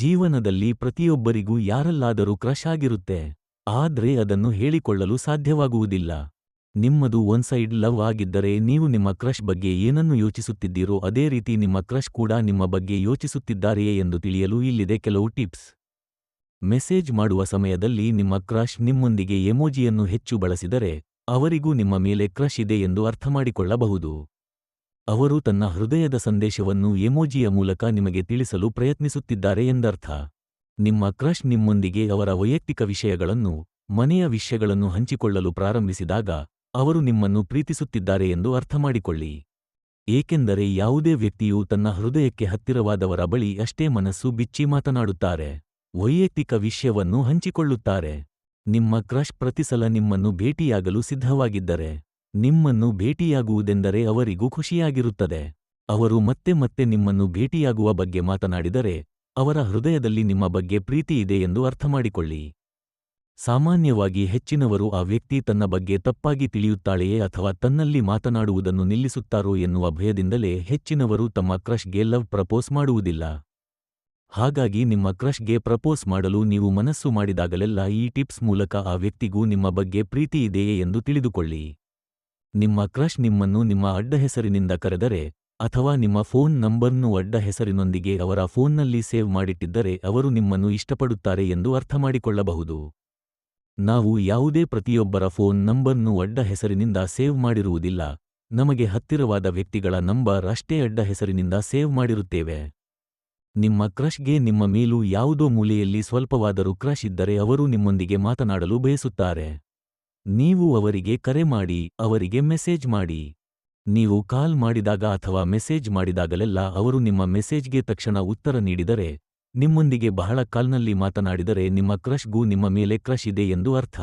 ಜೀವನದಲ್ಲಿ ಪ್ರತಿಯೊಬ್ಬರಿಗೂ ಯಾರಲ್ಲಾದರೂ ಕ್ರಶ್ ಆಗಿರುತ್ತೆ. ಆದ್ರೆ ಅದನ್ನು ಹೇಳಿಕೊಳ್ಳಲು ಸಾಧ್ಯವಾಗುವುದಿಲ್ಲ. ನಿಮ್ಮದು ಒನ್ ಸೈಡ್ ಲವ್ ಆಗಿದ್ದರೆ ನೀವು ನಿಮ್ಮ ಕ್ರಶ್ ಬಗ್ಗೆ ಏನನ್ನು ಯೋಚಿಸುತ್ತಿದ್ದೀರೋ ಅದೇ ರೀತಿ ನಿಮ್ಮ ಕ್ರಶ್ ಕೂಡ ನಿಮ್ಮ ಬಗ್ಗೆ ಯೋಚಿಸುತ್ತಿದ್ದಾರೆಯೇ ಎಂದು ತಿಳಿಯಲು ಇಲ್ಲಿದೆ ಕೆಲವು ಟಿಪ್ಸ್. ಮೆಸೇಜ್ ಮಾಡುವ ಸಮಯದಲ್ಲಿ ನಿಮ್ಮ ಕ್ರಶ್ ನಿಮ್ಮೊಂದಿಗೆ ಎಮೋಜಿಯನ್ನು ಹೆಚ್ಚು ಬಳಸಿದರೆ ಅವರಿಗೂ ನಿಮ್ಮ ಮೇಲೆ ಕ್ರಶ್ ಇದೆ ಎಂದು ಅರ್ಥಮಾಡಿಕೊಳ್ಳಬಹುದು. ಅವರು ತನ್ನ ಹೃದಯದ ಸಂದೇಶವನ್ನು ಎಮೋಜಿಯ ಮೂಲಕ ನಿಮಗೆ ತಿಳಿಸಲು ಪ್ರಯತ್ನಿಸುತ್ತಿದ್ದಾರೆ ಎಂದರ್ಥ. ನಿಮ್ಮ ಕ್ರಶ್ ನಿಮ್ಮೊಂದಿಗೆ ಅವರ ವೈಯಕ್ತಿಕ ವಿಷಯಗಳನ್ನು, ಮನೆಯ ವಿಷಯಗಳನ್ನು ಹಂಚಿಕೊಳ್ಳಲು ಪ್ರಾರಂಭಿಸಿದಾಗ, ಅವರು ನಿಮ್ಮನ್ನು ಪ್ರೀತಿಸುತ್ತಿದ್ದಾರೆ ಎಂದು ಅರ್ಥಮಾಡಿಕೊಳ್ಳಿ. ಏಕೆಂದರೆ ಯಾವುದೇ ವ್ಯಕ್ತಿಯು ತನ್ನ ಹೃದಯಕ್ಕೆ ಹತ್ತಿರವಾದವರ ಬಳಿ ಅಷ್ಟೇ ಮನಸ್ಸು ಬಿಚ್ಚಿ ಮಾತನಾಡುತ್ತಾರೆ, ವೈಯಕ್ತಿಕ ವಿಷಯವನ್ನು ಹಂಚಿಕೊಳ್ಳುತ್ತಾರೆ. ನಿಮ್ಮ ಕ್ರಶ್ ಪ್ರತಿಸಲ ನಿಮ್ಮನ್ನು ಭೇಟಿಯಾಗಲು ಸಿದ್ಧವಾಗಿದ್ದರೆ. ನಿಮ್ಮನ್ನು ಭೇಟಿಯಾಗುವುದೆಂದರೆ ಅವರಿಗೂ ಖುಷಿಯಾಗಿರುತ್ತದೆ. ಅವರು ಮತ್ತೆ ಮತ್ತೆ ನಿಮ್ಮನ್ನು ಭೇಟಿಯಾಗುವ ಬಗ್ಗೆ ಮಾತನಾಡಿದರೆ ಅವರ ಹೃದಯದಲ್ಲಿ ನಿಮ್ಮ ಬಗ್ಗೆ ಪ್ರೀತಿಯಿದೆ ಎಂದು ಅರ್ಥಮಾಡಿಕೊಳ್ಳಿ. ಸಾಮಾನ್ಯವಾಗಿ ಹೆಚ್ಚಿನವರು ಆ ವ್ಯಕ್ತಿ ತನ್ನ ಬಗ್ಗೆ ತಪ್ಪಾಗಿ ತಿಳಿಯುತ್ತಾಳೆಯೇ ಅಥವಾ ತನ್ನಲ್ಲಿ ಮಾತನಾಡುವುದನ್ನು ನಿಲ್ಲಿಸುತ್ತಾರೋ ಎನ್ನುವ ಭಯದಿಂದಲೇ ಹೆಚ್ಚಿನವರು ತಮ್ಮ ಕ್ರಷ್ಗೆ ಲವ್ ಪ್ರಪೋಸ್ ಮಾಡುವುದಿಲ್ಲ. ಹಾಗಾಗಿ ನಿಮ್ಮ ಕ್ರಷ್ಗೆ ಪ್ರಪೋಸ್ ಮಾಡಲು ನೀವು ಮನಸ್ಸು ಮಾಡಿದಾಗಲೆಲ್ಲ ಈ ಟಿಪ್ಸ್ ಮೂಲಕ ಆ ವ್ಯಕ್ತಿಗೂ ನಿಮ್ಮ ಬಗ್ಗೆ ಪ್ರೀತಿಯಿದೆಯೇ ಎಂದು ತಿಳಿದುಕೊಳ್ಳಿ. ನಿಮ್ಮ ಕ್ರಶ್ ನಿಮ್ಮನ್ನು ನಿಮ್ಮ ಅಡ್ಡ ಹೆಸರಿನಿಂದ ಕರೆದರೆ ಅಥವಾ ನಿಮ್ಮ ಫೋನ್ ನಂಬರ್ನು ಅಡ್ಡ ಹೆಸರಿನೊಂದಿಗೆ ಅವರ ಫೋನ್ನಲ್ಲಿ ಸೇವ್ ಮಾಡಿಟ್ಟಿದ್ದರೆ ಅವರು ನಿಮ್ಮನ್ನು ಇಷ್ಟಪಡುತ್ತಾರೆ ಎಂದು ಅರ್ಥಮಾಡಿಕೊಳ್ಳಬಹುದು. ನಾವು ಯಾವುದೇ ಪ್ರತಿಯೊಬ್ಬರ ಫೋನ್ ನಂಬರ್ನು ಅಡ್ಡ ಹೆಸರಿನಿಂದ ಸೇವ್ ಮಾಡಿರುವುದಿಲ್ಲ. ನಮಗೆ ಹತ್ತಿರವಾದ ವ್ಯಕ್ತಿಗಳ ನಂಬರ್ ಅಷ್ಟೇ ಅಡ್ಡ ಹೆಸರಿನಿಂದ ಸೇವ್ ಮಾಡಿರುತ್ತೇವೆ. ನಿಮ್ಮ ಕ್ರಶ್ಗೆ ನಿಮ್ಮ ಮೇಲೂ ಯಾವುದೋ ಮೂಲೆಯಲ್ಲಿ ಸ್ವಲ್ಪವಾದರೂ ಕ್ರಶ್ ಇದ್ದರೆ ಅವರು ನಿಮ್ಮೊಂದಿಗೆ ಮಾತನಾಡಲು ಬಯಸುತ್ತಾರೆ. ನೀವು ಅವರಿಗೆ ಕರೆ ಮಾಡಿ, ಅವರಿಗೆ ಮೆಸೇಜ್ ಮಾಡಿ. ನೀವು ಕಾಲ್ ಮಾಡಿದಾಗ ಅಥವಾ ಮೆಸೇಜ್ ಮಾಡಿದಾಗಲೆಲ್ಲ ಅವರು ನಿಮ್ಮ ಮೆಸೇಜ್ಗೆ ತಕ್ಷಣ ಉತ್ತರ ನೀಡಿದರೆ, ನಿಮ್ಮೊಂದಿಗೆ ಬಹಳ ಕಾಲ್ನಲ್ಲಿ ಮಾತನಾಡಿದರೆ ನಿಮ್ಮ ಕ್ರಶ್ಗೂ ನಿಮ್ಮ ಮೇಲೆ ಕ್ರಶ್ ಇದೆ ಎಂದು ಅರ್ಥ.